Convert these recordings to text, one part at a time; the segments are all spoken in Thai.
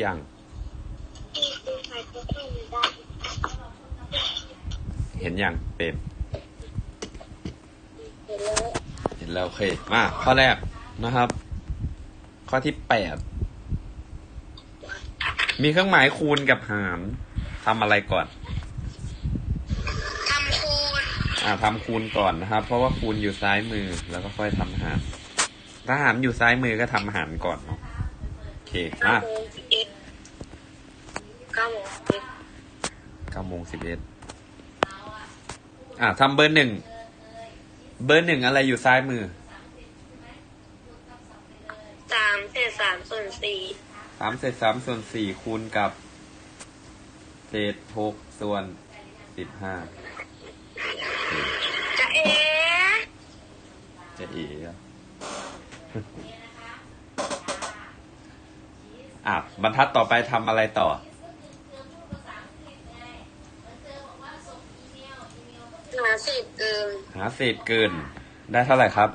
นหรือยัง เห็นยังเป็ดเห็นแล้วโอเคมาข้อแรกนะครับ ข้อที่แปดมีเครื่องหมายคูณกับหารทำอะไรก่อนทำคูณอ่าทำคูณก่อนนะครับ เพราะว่าคูณอยู่ซ้ายมือแล้วก็ค่อยทำหารถ้าหารอยู่ซ้ายมือก็ทำหารก่อนเนาะโอเคมาเก้าโมงสิบเอ็ดเก้าโมงสิบเอ็ดเก้าโมงสิบเอ็ดอ่าทำเบอร์หนึ่ง เบอร์หนึ่งอะไรอยู่ซ้ายมือ สามเศษสามส่วนสี่สามเศษสามส่วนสี่คูณกับ เศษหกส่วนสิบห้าจะเอ๋จะเอ๋อะอะบรรทัดต่อไปทำอะไรต่อ หาสิบเกินหาเศษเกิน ได้เท่าไหร่ครับ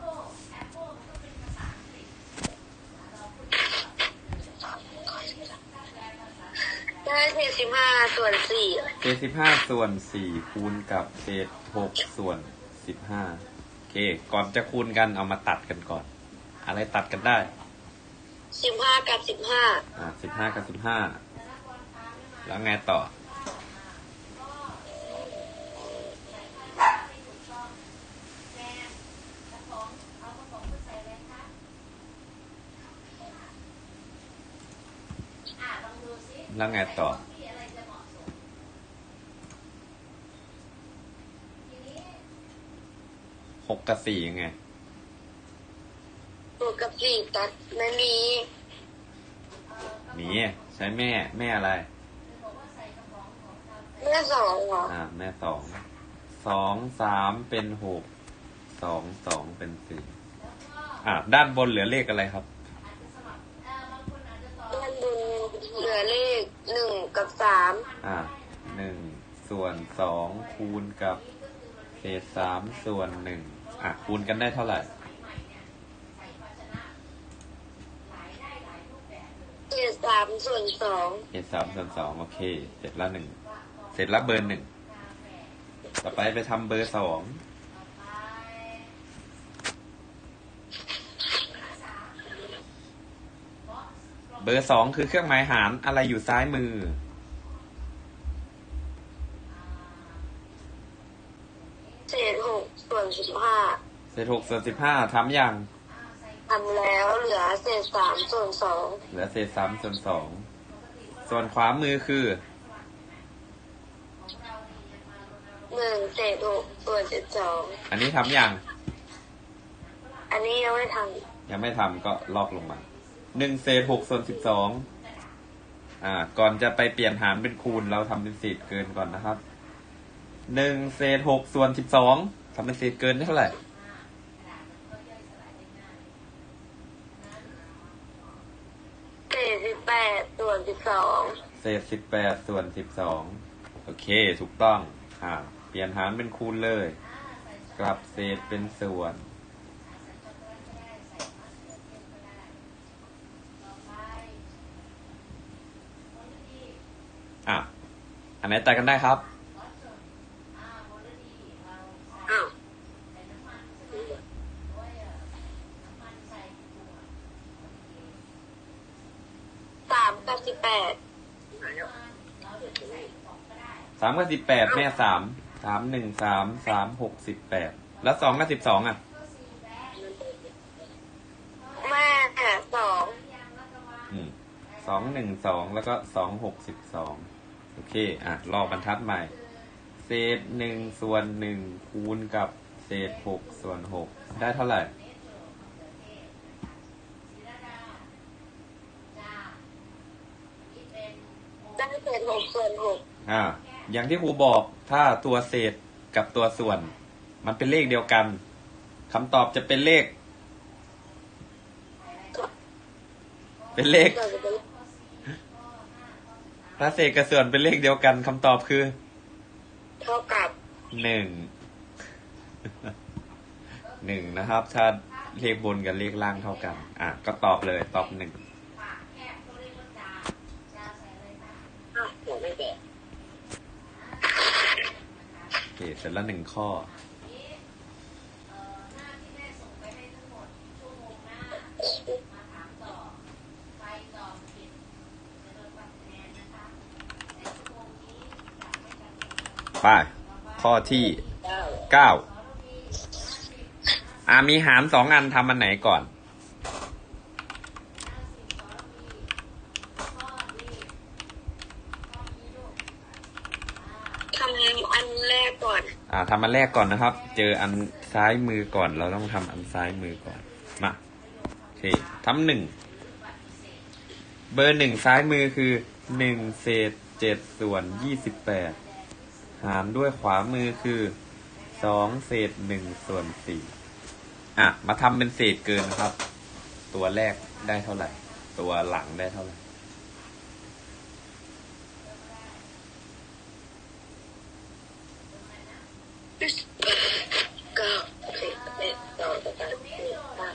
ได้เศษสิบห้าส่วนสี่เศษสิบห้าส่วนสี่คูณกับเศษหกส่วนสิบห้าโอเค ก่อนจะคูณกันเอามาตัดกันก่อน อะไรตัดกันได้สิบห้ากับสิบห้าอ่าสิบห้ากับสิบห้าแล้วไงต่อ แล้วไงต่อหกกับสี่ยังไงบวกกับสี่ตัดไม่มีหนีใช้แม่ แม่อะไร แม่สองเหรออ่า แม่สอง สองสามเป็นหก สองสองเป็นสี่อ่าด้านบนเหลือเลขอะไรครับ ด้านบนเหลือเลข หนึ่งกับสามอ่าหนึ่งส่วนสองคูณกับเศษสามส่วนหนึ่งอะคูณกันได้เท่าไหร่เศษสามส่วนสองเศษสามส่วนสองโอเค เสร็จละหนึ่งเสร็จละเบอร์หนึ่งต่อไปไปทำเบอร์สอง เบอร์สองคือเครื่องหมายหารอะไรอยู่ซ้ายมือ เศษหกส่วนสิบห้าเศษหกส่วนสิบห้าทำยังทำแล้วเหลือเศษสามส่วนสองเหลือเศษสามส่วนสองส่วนขวามือคือหนึ่งเศษหกส่วนสิบสองอันนี้ทำยัง อันนี้ยังไม่ทยังไม่ทำก็ลอกลงมา หนึ่งเศษหกส่วนสิบสองอ่า ก่อนจะไปเปลี่ยนหารเป็นคูณ เราทำเป็นเศษเกินก่อนนะครับหนึ่งเศษหกส่วนสิบสองทำเป็นเศษเกินได้เท่าไหร่ำเศษสิบแปดส่วนสิบสองเศษสิบแปดส่วนสิบสองโอเค ถูกต้อง อ่า เปลี่ยนหารเป็นคูณเลย กลับเศษเป็นส่วน อะ อันไหนตัดกันได้ครับอ้าวสามกับสิบแปดสามกับสิบแปดแม่สามสามหนึ่งสามสามหกสิบแปดแล้วสองกับสิบสองอะแม่สองอืมสองหนึ่งสองแล้วก็สองหกสิบสอง โอเค อะรอบรรทัดใหม่ เศษหนึ่งส่วนหนึ่งคูณกับเศษหกส่วนหกได้เท่าไหร่ได้เศษหกส่วนหกอ่า อย่างที่ครูบอกถ้าตัวเศษกับตัวส่วน มันเป็นเลขเดียวกันคำตอบจะเป็นเลข เป็นเลขเราจะเป็น ถ้าเศษกับส่วนเป็นเลขเดียวกันคำตอบคือ เท่ากับหนึ่งหนึ่งนะครับ ถ้าเลขบนกับเลขล่างเท่ากัน อะ ก็ตอบเลยตอบหนึ่งโอเคเสร็จแล้วหนึ่งข้อ ไป ข้อที่เก้าอ่ามีหารสองอันทำอันไหนก่อน ทำอันแรกก่อน อ่าทำอันแรกก่อนนะครับ เจออันซ้ายมือก่อน เราต้องทำอันซ้ายมือก่อน มาโอเคทำหนึ่ง เบอร์หนึ่งซ้ายมือคือหนึ่งเศษเจ็ดส่วนยี่สิบแปด หารด้วยขวามือคือสองเศษหนึ่งส่วนสี่อะ มาทำเป็นเศษเกินนะครับ ตัวแรกได้เท่าไหร่ ตัวหลังได้เท่าไหร่เก้าสิบเอ็ดสองสามสี่ห้า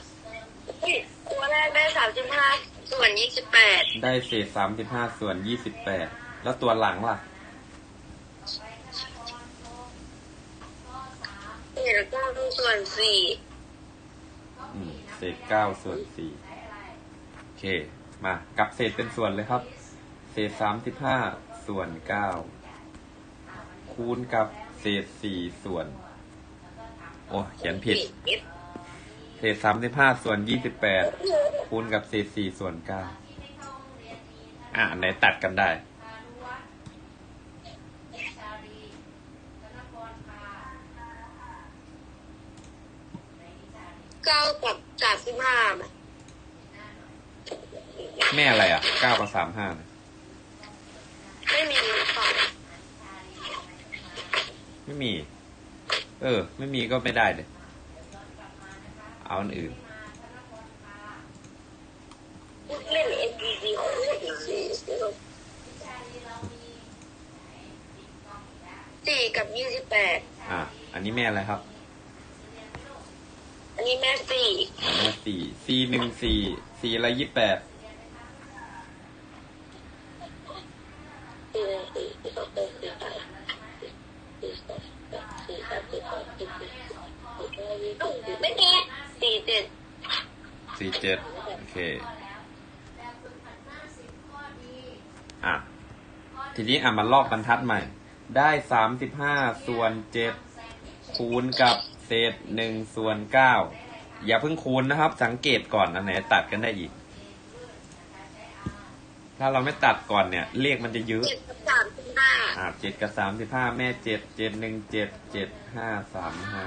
เฮ้ยตัวแรกได้สามสิบห้าส่วนยี่สิบแปดได้เศษสามสิบห้าส่วนยี่สิบแปดแล้วตัวหลังล่ะ ศษเก้าส่วนสี่อืมเศษเก้าส่วนสี่โอเค มากลับเศษเป็นส่วนเลยครับ เศษสามสิบห้าส่วนเก้าคูณกับเศษสี่ส่วน โอ้ เขียนผิด เศษสามสิบห้าส่วนยี่สิบแปดคูณกับเศษสี่ส่วนเก้าอ่าไหนตัดกันได้ ก้ากับสามสิบห้าแม่อะไรอะเก้ากับสามห้าไม่มีฝั่งไม่มี เออ ไม่มีก็ไม่ได้เลยเอาอันอื่นเล่น N P C ของเล่นอีกสี่สี่กับยี่สิบแปดอะ อันนี้แม่อะไรครับ อันนี้แม่สี่อันนี้สี่สี่หนึ่งสี่สี่อะไรยี่แปดสี่สี่สี่สองสี่สี่สามสี่สองสี่สามสี่สองสี่สี่ไม่มีสี่เจ็ดสี่เจ็ดโอเคอะทีนี้อะมาลอกบรรทัดใหม่ ได้สามสิบห้าส่วนเจ็ดคูณกับเศษหนึ่งส่วนเก้าอย่าเพิ่งคูณนะครับ สังเกตก่อนอันไหนตัดกันได้อีก ถ้าเราไม่ตัดก่อนเนี่ย เลขมันจะเยอะเจ็ดกับสามสิบห้าอ่าเจ็ดกับสามสิบห้าแม่เจ็ดเจ็ดหนึ่งเจ็ดเจ็ดห้าสามห้า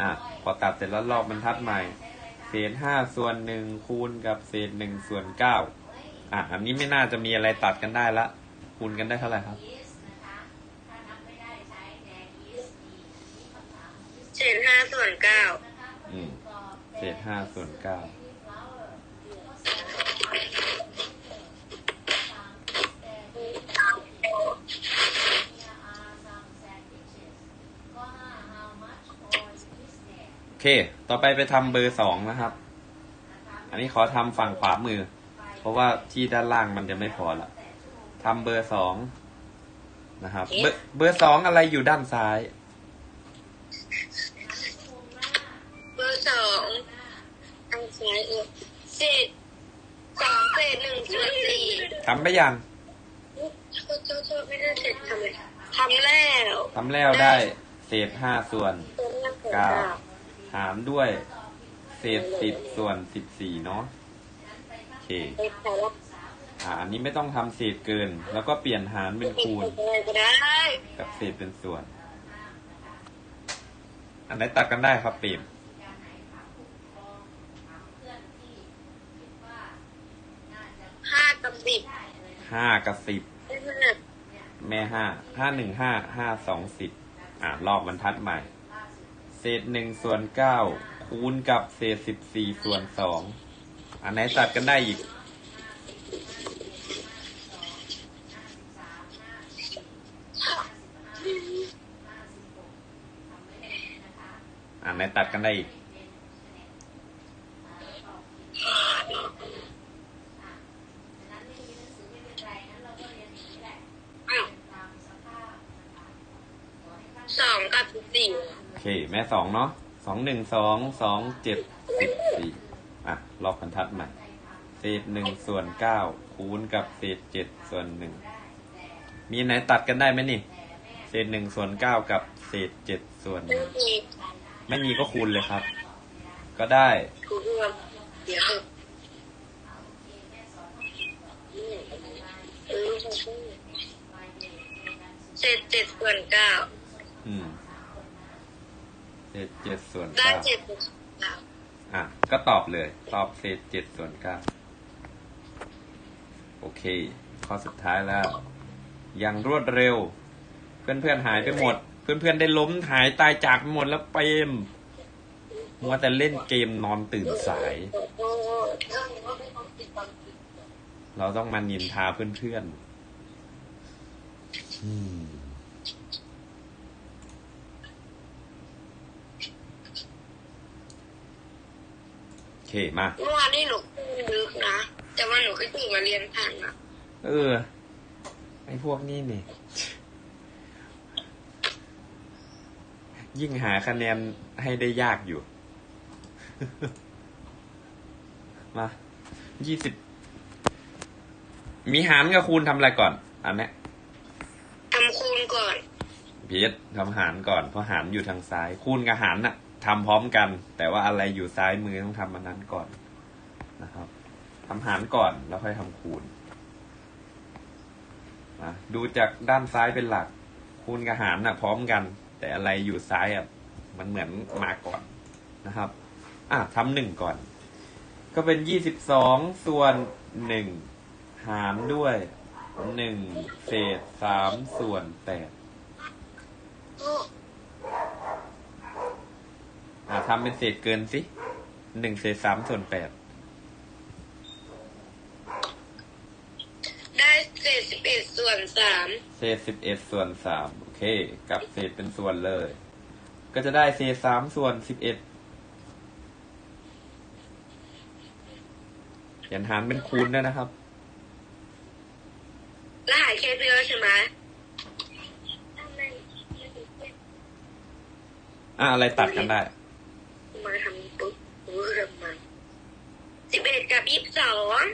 อะพอตัดเสร็จแล้วลอกบรรทัดใหม่ เศษห้าส่วนหนึ่งคูณกับเศษหนึ่งส่วนเก้าอะอันนี้ไม่น่าจะมีอะไรตัดกันได้ละคูณกันได้เท่าไหร่ครับ เศ ษห้าส่วนเก้าอืมเศษห้าส่วนเก้าโอเค ต่อไปไปทำเบอร์สองนะครับ อันนี้ขอทำฝั่งขวามือ เพราะว่าที่ด้านล่างมันจะไม่พอละทำเบอร์สองนะครับ เบอร์เบอร์สองอะไรอยู่ด้านซ้าย ทางซ้ายเออเศษสองเศษหนึ่งส่วนสี่ทำไปยังโทษโทษโทษไม่ได้เสร็จทำเลยทำแล้วทำแล้วได้ เศษห้าส่วนตัวแรกของเก้าเก้าหารด้วย เศษสิบส่วนสิบสี่เนาะโอเคไปขอรับอ่าอันนี้ไม่ต้องทำเศษเกิน แล้วก็เปลี่ยนหารเป็นคูณอะไรก็ได้กับเศษเป็นส่วน อันไหนตัดกันได้ครับปีม ห้า กับสิบห้ากับสิบแม่ห้าห้าหนึ่งห้าห้าสองสิบอ่าลอกบรรทัดใหม่ เศษหนึ่งส่วนเก้าคูณกับเศษสิบสี่ส่วนสองอันไหนตัดกันได้อีกอันไหนตัดกันได้อีก อ้าว สองกับสิบสี่ โอเค แม่ สองเนาะสองหนึ่งสองสองเจ็ดสิบสี่อะลอกบรรทัดใหม่เศษหนึ่งส่วนเก้าคูณกับเศษเจ็ดส่วนหนึ่งมีไหนตัดกันได้ไหมนี่ เศษหนึ่งส่วนเก้ากับเศษเจ็ดส่วนหไม่นึ่งมีไม่มีก็คูณเลยครับ ก็ได้ครูรวมเดี๋ยวเออเศษเจ็ดส่วนเก้าอืมเศษเจ็ดส่วนได้เก้าเจ็ดส่วนเก้าอะ ก็ตอบเลย ตอบเศษเจ็ดส่วนเก้าโอเค ข้อสุดท้ายแล้ว อย่างรวดเร็ว เพื่อนๆหายไปหมด เพื่อนๆได้ล้มหายตายจากไปหมดแล้วเปรมมัวแต่เล่นเกมนอนตื่นสายโอ้เราต้องมานินทาเพื่อนๆอืม เคมาเมื่อวานนี้หนูลึกนะ แต่ว่าหนูก็ตื่นมาเรียนทันนะเออไอ้พวกนี้นี่ ยิ่งหาคะแนนให้ได้ยากอยู่ มายี่สิบมีหารกับคูณทำอะไรก่อน อันเนี้ยทำคูณก่อนพีททำหารก่อน เพราะหารอยู่ทางซ้าย คูณกับหารน่ะ ทำพร้อมกัน แต่ว่าอะไรอยู่ซ้ายมือต้องทำมันนั้นก่อนนะครับทำหารก่อนแล้วค่อยทำคูณนะดูจากด้านซ้ายเป็นหลัก คูณกับหารน่ะ พร้อมกัน แต่อะไรอยู่ซ้ายอะมันเหมือนมาก่อนนะครับ อะทำหนึ่งก่อน ก็เป็นยี่สิบสองส่วนหนึ่งหารด้วยหนึ่งเศษสามส่วนแปด อ่าทำเป็นเศษเกินสิหนึ่งเศษสามส่วนแปดได้เศษสิบเอ็ดส่วนสามเศษสิบเอ็ดส่วนสามโอเคกลับเศษเป็นส่วนเลย ก็จะได้เศษสามส่วนสิบเอ็ดเขียนหารเป็นคูณด้วยนะครับรหัสเคสเดียวใช่ไหมอะอะไรตัดกันได้ มาทำปุ๊บรู้เรื่องมันสิบเอ็ด กับยี่สิบสอง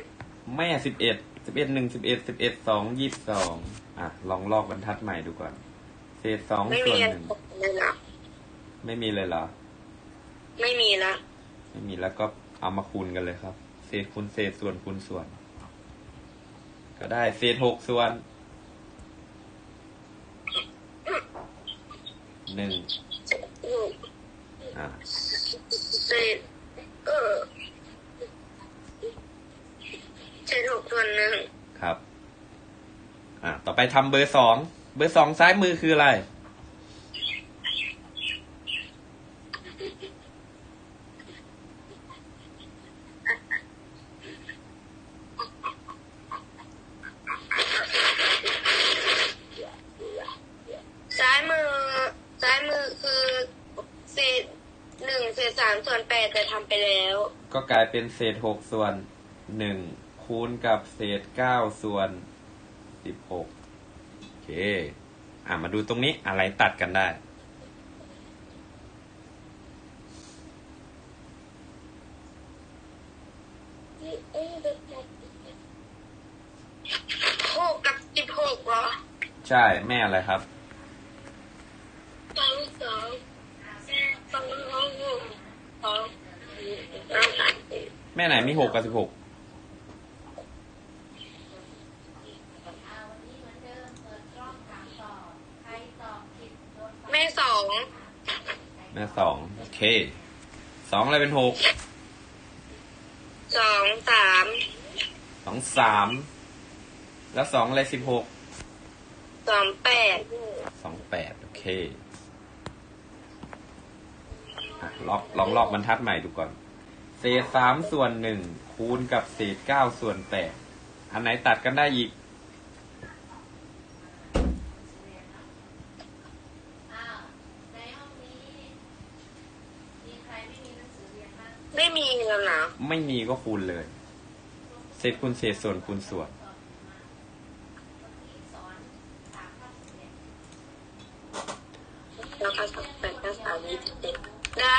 แม่สิบเอ็ดสิบเอ็ดหนึ่งสิบเอ็ดสิบเอ็ดสองยี่สิบสองอะ ลองลอกบรรทัดใหม่ดูก่อน เศษสองไม่ส่มีวนอะไรหนึ่งเลยนะไม่มีเลยเหรอ ไม่มีละไม่มีแล้วก็เอามาคูณกันเลยครับ เศษคูณเศษส่วนคูณส่วน ก็ได้เศษหกส่วนหนึ่งหกอ่า เศษเออเศษหกส่วนหนึ่ง ครับ อ่าต่อไปทำเบอร์สองเบอร์สองซ้ายมือคืออะไร ซ้ายมือ ซ้ายมือคือเศษหนึ่งเศษสามส่วนแปดแต่ทำไปแล้ว ก็กลายเป็นเศษหกส่วนหนึ่งคูณกับเศษเก้าส่วน สิบหกโอเค อ่ามาดูตรงนี้อะไรตัดกันได้ หกกับสิบหกเหรอใช่แม่อะไรครับ สองสองสองสองหกสองสองสามสี่ แม่ไหนมีหกกับสิบหก แม่สอง แม่สองโอเคสองอะไรเป็นหกสองสามสองสามแล้วสองอะไรสิบหกสองแปดสองแปดโอเคอะลอกลองลอกบรรทัดใหม่ดูก่อน เศษสามส่วนหนึ่งคูณกับเศษเก้าส่วนแปดอันไหนตัดกันได้อีก แล้นะ ไม่มีก็คูณเลยเศษคูณเศษส่วนคูณส่วน แล้วก็สามสิบเจ็ดได้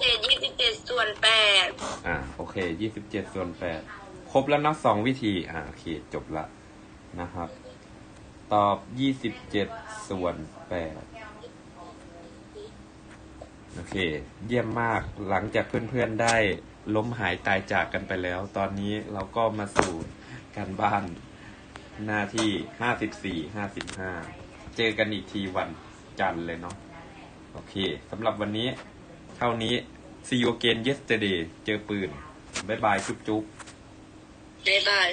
เจ็ดยี่สิบเจ็ดส่วนแปดอ่าโอเคยี่สิบเจ็ดส่วนแปดครบแล้วนะสองวิธี อ่าโอเคจบละนะครับ ตอบยี่สิบเจ็ดส่วนแปดโอเค เยี่ยมมากหลังจากเพื่อนๆได้ ล้มหายตายจากกันไปแล้ว ตอนนี้เราก็มาสู่การบ้านหน้าที่ห้าสิบสี่ห้าสิบห้าเจอกันอีกทีวันจันทร์เลยเนาะโอเคสำหรับวันนี้ เท่านี้ see you again yesterday เจอปืน บ๊ายบาย จุ๊บจุ๊บบ๊ายบาย